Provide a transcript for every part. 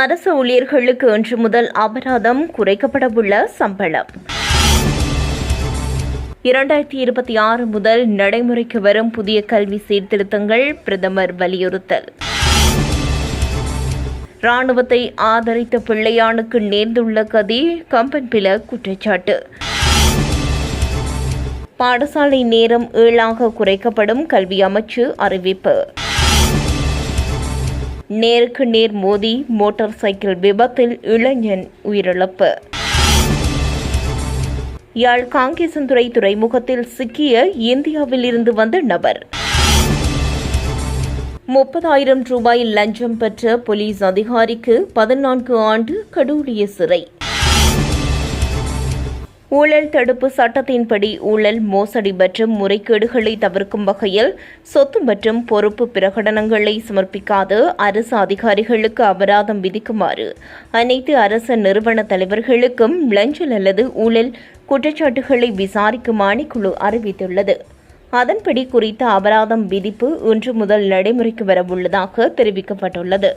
அரசு ஊழியர்களுக்கு இன்று முதல் அபராதம் குறைக்கப்படவுள்ள சம்பளம். இரண்டாயிரத்தி இருபத்தி ஆறு முதல் நடைமுறைக்கு வரும் புதிய கல்வி சீர்திருத்தங்கள் பிரதமர் வலியுறுத்தல். ராணுவத்தை ஆதரித்த பிள்ளையானுக்கு நேர்ந்துள்ள கதி கம்பன்பில குற்றச்சாட்டு. பாடசாலை நேரம் ஏழாக குறைக்கப்படும் கல்வி அமைச்சு அறிவிப்பு. நேருக்கு நேர் மோதி மோட்டார் சைக்கிள் விபத்தில் இளைஞன் உயிரிழப்பு. யாழ் காங்கேசந்துறை துறைமுகத்தில் சிக்கிய இந்தியாவில் இருந்து வந்த நபர். முப்பதாயிரம் ரூபாய் லஞ்சம் பெற்ற போலீஸ் அதிகாரிக்கு பதினான்கு ஆண்டு கடூழிய சிறை. ஊழல் தடுப்பு சட்டத்தின்படி ஊழல் மோசடி மற்றும் முறைகேடுகளை தவிர்க்கும் வகையில் சொத்து மற்றும் பொறுப்பு பிரகடனங்களை சமர்ப்பிக்காத. அரசு அதிகாரிகளுக்கு அபராதம் விதிக்குமாறு அனைத்து அரசு நிறுவன தலைவர்களுக்கும் லஞ்சல் அல்லது ஊழல் குற்றச்சாட்டுகளை விசாரிக்கும் ஆணைக்குழு அறிவித்துள்ளது. அதன்படி குறித்த அபராதம் விதிப்பு இன்று முதல் நடைமுறைக்கு வரவுள்ளதாக தெரிவிக்கப்பட்டுள்ளது.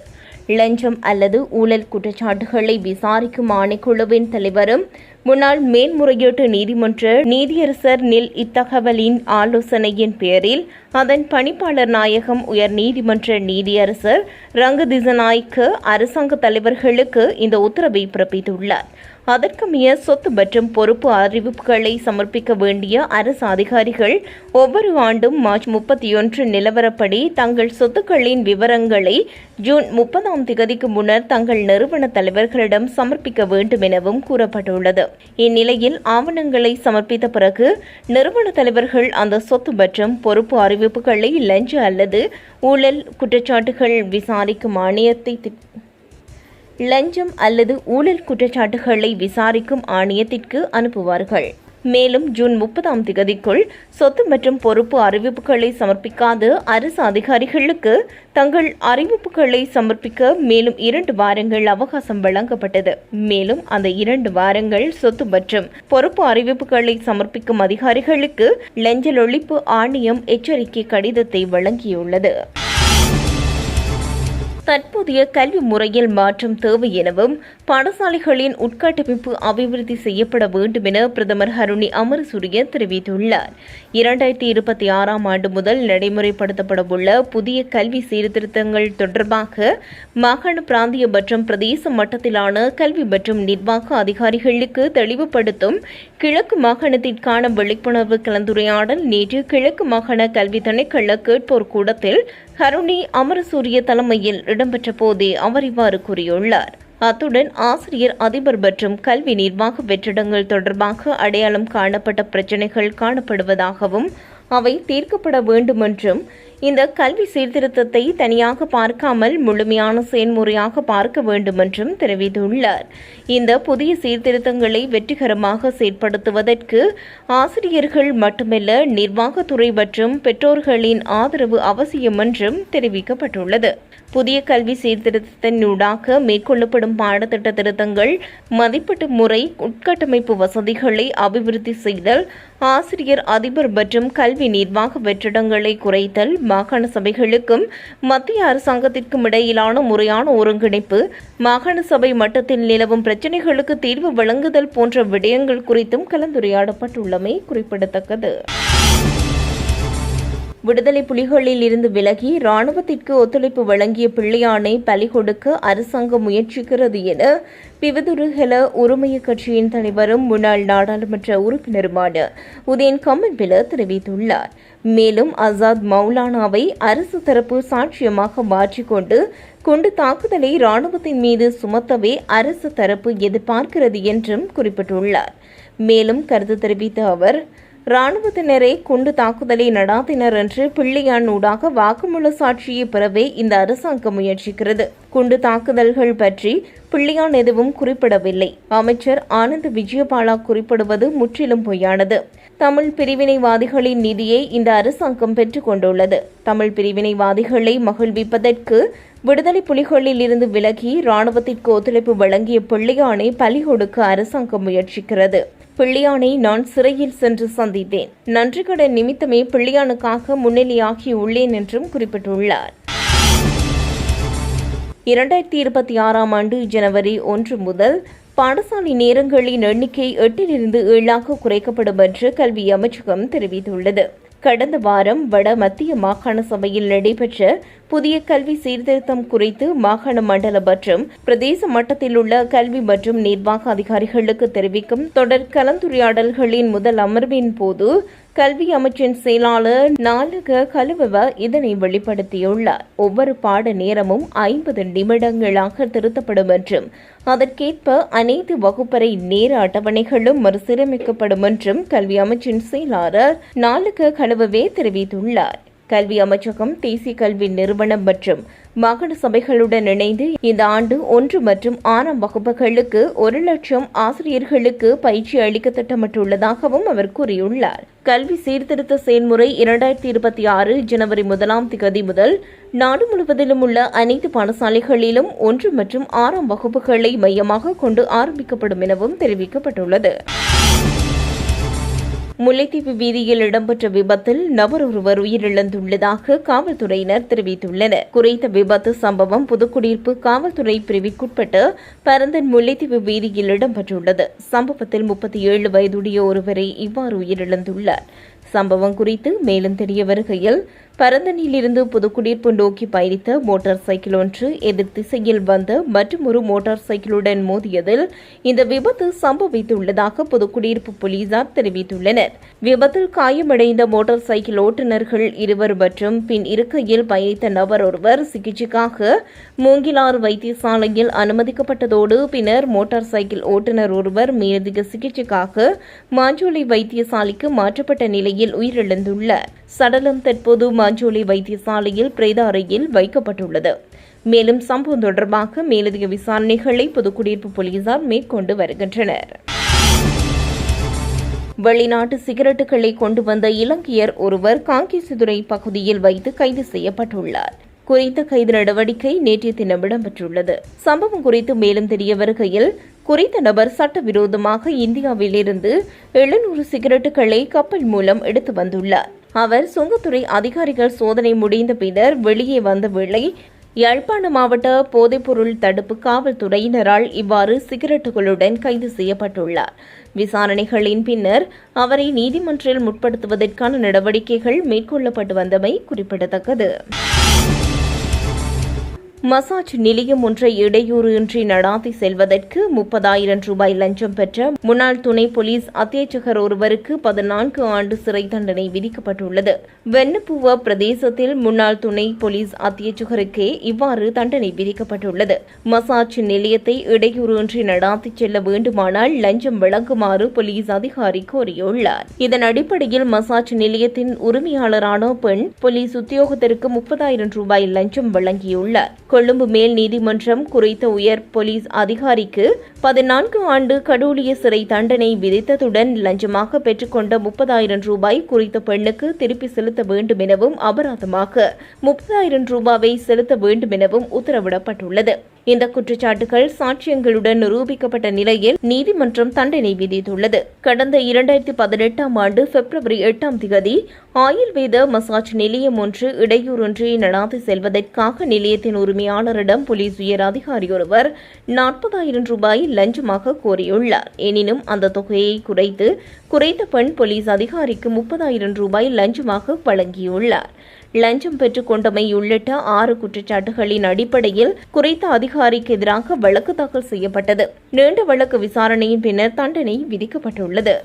லஞ்சம் அல்லது ஊழல் குற்றச்சாட்டுகளை விசாரிக்கும் ஆணைக்குழுவின் தலைவரும் முன்னாள் மேன்முறையீட்டு நீதிமன்ற நீதியரசர் நில் இத்தகவலின் ஆலோசனையின் பேரில் அதன் பணிப்பாளர் நாயகம் உயர் நீதிமன்ற நீதியரசர் ரங்கு திசநாய்க்கு அரசாங்க தலைவர்களுக்கு இந்த உத்தரவை பிறப்பித்துள்ளார். அதற்கமைய சொத்து மற்றும் பொறுப்பு அறிவிப்புகளை சமர்ப்பிக்க வேண்டிய அரசு அதிகாரிகள் ஒவ்வொரு ஆண்டும் மார்ச் முப்பத்தி ஒன்று நிலவரப்படி தங்கள் சொத்துக்களின் விவரங்களை ஜூன் முப்பதாம் திகதிக்கு முன்னர் தங்கள் நிறுவன தலைவர்களிடம் சமர்ப்பிக்க வேண்டும் எனவும் கூறப்பட்டுள்ளது. இந்நிலையில் ஆவணங்களை சமர்ப்பித்த பிறகு நிறுவன தலைவர்கள் அந்த சொத்து மற்றும் பொறுப்பு அறிவிப்புகளை லஞ்ச அல்லது ஊழல் குற்றச்சாட்டுகள் விசாரிக்கும் ஆணையத்தை லஞ்சம் அல்லது ஊழல் குற்றச்சாட்டுகளை விசாரிக்கும் ஆணையத்திற்கு அனுப்புவார்கள். மேலும் ஜூன் முப்பதாம் திகதிக்குள் சொத்து மற்றும் பொறுப்பு அறிவிப்புகளை சமர்ப்பிக்காத அரசு அதிகாரிகளுக்கு தங்கள் அறிவிப்புகளை சமர்ப்பிக்க மேலும் இரண்டு வாரங்கள் அவகாசம் வழங்கப்பட்டது. மேலும் அந்த இரண்டு வாரங்கள் சொத்து மற்றும் பொறுப்பு அறிவிப்புகளை சமர்ப்பிக்கும் அதிகாரிகளுக்கு லஞ்சல் ஒழிப்பு ஆணையம் எச்சரிக்கை கடிதத்தை வழங்கியுள்ளது. தற்போதைய கல்வி முறையில் மாற்றம் தேவை எனவும் பாடசாலைகளின் உட்கட்டமைப்பு அபிவிருத்தி செய்யப்பட வேண்டும் என பிரதமர் ஹருணி அமரசூரிய தெரிவித்துள்ளார். இரண்டாயிரத்தி இருபத்தி ஆறாம் ஆண்டு முதல் நடைமுறைப்படுத்தப்படவுள்ள புதிய கல்வி சீர்திருத்தங்கள் தொடர்பாக மாகாண பிராந்திய மற்றும் பிரதேச மட்டத்திலான கல்வி மற்றும் நிர்வாக அதிகாரிகளுக்கு தெளிவுபடுத்தும் கிழக்கு மாகாணத்திற்கான விழிப்புணர்வு கலந்துரையாடல் நேற்று கிழக்கு மாகாண கல்வி திணைக்கள கேட்போர் கூடத்தில் ஹருணி அமரசூரிய தலைமையில் இடம்பெற்ற போதே அவர் இவ்வாறு கூறியுள்ளார். அத்துடன் ஆசிரியர் அதிபர் மற்றும் கல்வி நிர்வாக வெற்றிடங்கள் தொடர்பாக அடையாளம் காணப்பட்ட பிரச்சினைகள் காணப்படுவதாகவும் அவை தீர்க்கப்பட வேண்டுமென்றும் இந்த கல்வி சீர்திருத்தத்தை தனியாக பார்க்காமல் முழுமையான செயல்முறையாக பார்க்க வேண்டுமென்றும் தெரிவித்துள்ளார். இந்த புதிய சீர்திருத்தங்களை வெற்றிகரமாக செயற்படுத்துவதற்கு ஆசிரியர்கள் மட்டுமல்ல நிர்வாகத்துறை மற்றும் பெற்றோர்களின் ஆதரவு அவசியம் என்றும் தெரிவிக்கப்பட்டுள்ளது. புதிய கல்வி சீர்திருத்தத்தினூடாக மேற்கொள்ளப்படும் பாடத்திட்ட திருத்தங்கள் மதிப்பீட்டு முறை உட்கட்டமைப்பு வசதிகளை அபிவிருத்தி செய்தல் ஆசிரியர் அதிபர் மற்றும் கல்வி நிர்வாக வெற்றிடங்களை குறைத்தல் மாகாண சபைகளுக்கும் மத்திய அரசாங்கத்திற்கும் இடையிலான முறையான ஒருங்கிணைப்பு மாகாண சபை மட்டத்தில் நிலவும் பிரச்சினைகளுக்கு தீர்வு வழங்குதல் போன்ற விடயங்கள் குறித்தும் கலந்துரையாடப்பட்டுள்ளமை குறிப்பிடத்தக்கது. விடுதலை புலிகளில் இருந்து விலகி ராணுவத்திற்கு ஒத்துழைப்பு வழங்கிய பிள்ளையானை பலி கொடுக்க அரசாங்கம் முயற்சிக்கிறது என பிவதுருகல உரிமைய கட்சியின் தலைவரும் முன்னாள் நாடாளுமன்ற உறுப்பினருமான உதயன் கம்மன்பில தெரிவித்துள்ளார். மேலும் ஆசாத் மௌலானாவை அரசு தரப்பு சாட்சியமாக மாற்றிக்கொண்டு குண்டு தாக்குதலை ராணுவத்தின் மீது சுமத்தவே அரசு தரப்பு எதிர்பார்க்கிறது என்றும் குறிப்பிட்டுள்ளார். மேலும் கருத்து தெரிவித்த அவர் இராணுவத்தினரை குண்டு தாக்குதலை நடாத்தினர் என்று பிள்ளையான் ஊடாக வாக்குமூல சாட்சியை பெறவே இந்த அரசாங்கம் முயற்சிக்கிறது. குண்டு தாக்குதல்கள் பற்றி பிள்ளையான் எதுவும் குறிப்பிடவில்லை. அமைச்சர் ஆனந்த் விஜயபாலா குறிப்பிடுவது முற்றிலும் பொய்யானது. தமிழ் பிரிவினைவாதிகளின் நிதியை இந்த அரசாங்கம் பெற்றுக் கொண்டுள்ளது. தமிழ் பிரிவினைவாதிகளை மகிழ்விப்பதற்கு விடுதலை புலிகளில் இருந்து விலகி ராணுவத்திற்கு ஒத்துழைப்பு வழங்கிய பிள்ளையானை பலி கொடுக்க அரசாங்கம் முயற்சிக்கிறது. பிள்ளையானை நான் சிறையில் சென்று சந்தித்தேன். நன்றிக்கடன் நிமித்தமே பிள்ளையானுக்காக முன்னிலையாகி உள்ளேன் என்றும் குறிப்பிட்டுள்ளார். இரண்டாயிரத்தி இருபத்தி ஆறாம் ஆண்டு ஜனவரி ஒன்று முதல் பாடசாலை நேரங்களின் எண்ணிக்கை எட்டிலிருந்து ஏழாக குறைக்கப்படும் என்று கல்வி அமைச்சகம் தெரிவித்துள்ளது. கடந்த வாரம் வட மத்திய மாகாண சபையில் நடைபெற்ற புதிய கல்வி சீர்திருத்தம் குறித்து மாகாண மண்டல மற்றும் பிரதேச மட்டத்தில் உள்ள கல்வி மற்றும் நிர்வாக அதிகாரிகளுக்கு தெரிவிக்கும் தொடர் கலந்துரையாடல்களின் முதல் அமர்வின் போது கல்வி அமைச்சின் செயலாளர் நாலக கலுவவ இதனை வெளிப்படுத்தியுள்ளார். ஒவ்வொரு பாட நேரமும் ஐம்பது நிமிடங்களாக திருத்தப்படும் என்றும் அதற்கேற்ப அனைத்து வகுப்பறை நேர அட்டவணைகளும் மறுசீரமைக்கப்படும் என்றும் கல்வி அமைச்சின் செயலாளர் நாலக கலுவவே தெரிவித்துள்ளார். கல்வி அமைச்சகம் தேசிய கல்வி நிறுவனம் மற்றும் மாகாண சபைகளுடன் இணைந்து இந்த ஆண்டு ஒன்று மற்றும் ஆறாம் வகுப்புகளுக்கு ஒரு லட்சம் ஆசிரியர்களுக்கு பயிற்சி அளிக்க திட்டமிட்டுள்ளதாகவும் அவர் கூறியுள்ளார். கல்வி சீர்திருத்த செயல்முறை இரண்டாயிரத்தி இருபத்தி ஆறு ஜனவரி முதலாம் திகதி முதல் நாடு முழுவதிலும் உள்ள அனைத்து பாடசாலைகளிலும் ஒன்று மற்றும் ஆறாம் வகுப்புகளை மையமாக கொண்டு ஆரம்பிக்கப்படும் எனவும் தெரிவிக்கப்பட்டுள்ளது. முல்லைத்தீவு வீதியில் இடம்பெற்ற விபத்தில் நபர் ஒருவர் உயிரிழந்துள்ளதாக காவல்துறையினர் தெரிவித்துள்ளனர். குறித்த விபத்து சம்பவம் புதுக்குடியிருப்பு காவல்துறை பிரிவுக்குட்பட்டு பரந்தன் முல்லைத்தீவு வீதியில் இடம்பெற்றுள்ளது. சம்பவத்தில் முப்பத்தி ஏழு வயதுடைய ஒருவரை இவ்வாறு உயிரிழந்துள்ளார். சம்பவம் குறித்து மேலும் தெரிய வருகையில் பரந்தனிலிருந்து புதுக்குடியிருப்பு நோக்கி பயணித்த மோட்டார் சைக்கிள் ஒன்று எதிர் திசையில் வந்த மற்றொரு மோட்டார் சைக்கிளுடன் மோதியதில் இந்த விபத்து சம்பவித்துள்ளதாக புதுக்குடியிருப்பு போலீசார் தெரிவித்துள்ளனர். விபத்தில் காயமடைந்த மோட்டார் சைக்கிள் ஓட்டுநர்கள் இருவர் மற்றும் பின் இருக்கையில் பயணித்த நபர் ஒருவர் சிகிச்சைக்காக மூங்கிலார் வைத்தியசாலையில் அனுமதிக்கப்பட்டதோடு பின்னர் மோட்டார் சைக்கிள் ஓட்டுநர் ஒருவர் மேலதிக சிகிச்சைக்காக மாஞ்சோலை வைத்தியசாலைக்கு மாற்றப்பட்ட நிலையில் நிலையில் உயிரிழந்துள்ளார் சடலம் தற்போது மாஞ்சோலை வைத்தியசாலையில் பிரேத அறையில் வைக்கப்பட்டுள்ளது. மேலும் சம்பவம் தொடர்பாக மேலதிக விசாரணைகளை புதுக்குடியிருப்பு போலீசார் மேற்கொண்டு வருகின்றனர். வெளிநாட்டு சிகரெட்டுகளை கொண்டு வந்த இலங்கையர் ஒருவர் காங்கேசுதுறை பகுதியில் வைத்து கைது செய்யப்பட்டுள்ளார். குறித்த கைது நடவடிக்கை நேற்றைய தினம் இடம்பெற்றுள்ளது. சம்பவம் குறித்து மேலும் தெரிய வருகையில் குறித்த நபர் சட்டவிரோதமாக இந்தியாவிலிருந்து எழுநூறு சிகரெட்டுகளை கப்பல் மூலம் எடுத்து வந்துள்ளார். அவர் சுங்கத்துறை அதிகாரிகள் சோதனை முடிந்த பின்னர் வெளியே வந்த வேளை யாழ்ப்பாண மாவட்ட போதைப்பொருள் தடுப்பு காவல்துறையினரால் இவ்வாறு சிகரெட்டுகளுடன் கைது செய்யப்பட்டுள்ளார். விசாரணைகளின் பின்னர் அவரை நீதிமன்றில் முற்படுத்துவதற்கான நடவடிக்கைகள் மேற்கொள்ளப்பட்டு வந்தமை குறிப்பிடத்தக்கது. மசாஜ் நிலையம் ஒன்றை இடையூறு நடாத்தி செல்வதற்கு முப்பதாயிரம் ரூபாய் லஞ்சம் பெற்ற முன்னாள் துணை போலீஸ் அத்தியட்சகர் ஒருவருக்கு பதினான்கு ஆண்டு சிறை தண்டனை விதிக்கப்பட்டுள்ளது. வெண்ணப்புவ பிரதேசத்தில் முன்னாள் துணை போலீஸ் அத்தியட்சகருக்கே இவ்வாறு தண்டனை விதிக்கப்பட்டுள்ளது. மசாஜ் நிலையத்தை இடையூறு நடாத்தி செல்ல வேண்டுமானால் லஞ்சம் வழங்குமாறு போலீஸ் அதிகாரி கோரியுள்ளார். இதன் அடிப்படையில் மசாஜ் நிலையத்தின் உரிமையாளரான பெண் போலீஸ் உத்தியோகத்திற்கு முப்பதாயிரம் ரூபாய் லஞ்சம் வழங்கியுள்ளார். கொழும்பு மேல் நீதிமன்றம் குறித்த உயர் போலீஸ் அதிகாரிக்கு பதினான்கு ஆண்டு கடூழிய சிறை தண்டனை விதித்ததுடன் லஞ்சமாக பெற்றுக்கொண்ட முப்பதாயிரம் ரூபாய் குறித்த பெண்ணுக்கு திருப்பி செலுத்த வேண்டும் எனவும் அபராதமாக முப்பதாயிரம் ரூபாவை செலுத்த வேண்டும் எனவும் உத்தரவிடப்பட்டுள்ளது. இந்த குற்றச்சாட்டுகள் சாட்சியங்களுடன் நிரூபிக்கப்பட்ட நிலையில் நீதிமன்றம் தண்டனை விதித்துள்ளது. கடந்த இரண்டாயிரத்தி பதினெட்டாம் ஆண்டு பிப்ரவரி எட்டாம் திகதி ஆயுர்வேத மசாஜ் நிலையம் ஒன்று இடையூறொன்றை நடாத்தி செல்வதற்காக நிலையத்தின் உரிமையாளரிடம் போலீஸ் உயர் அதிகாரி ஒருவர் நாற்பதாயிரம் ரூபாய் லஞ்சமாக கோரியுள்ளார். எனினும் அந்த தொகையை குறைத்து குறைத்த பெண் போலீஸ் அதிகாரிக்கு முப்பதாயிரம் ரூபாய் லஞ்சமாக வழங்கியுள்ளார். லஞ்சம் பெற்றுக் கொண்டமை உள்ளிட்ட ஆறு குற்றச்சாட்டுகளின் அடிப்படையில் குறித்த அதிகாரிக்கு எதிராக வழக்கு தாக்கல் செய்யப்பட்டது. நீண்ட வழக்கு விசாரணையின் பின்னர் தண்டனை விதிக்கப்பட்டுள்ளது.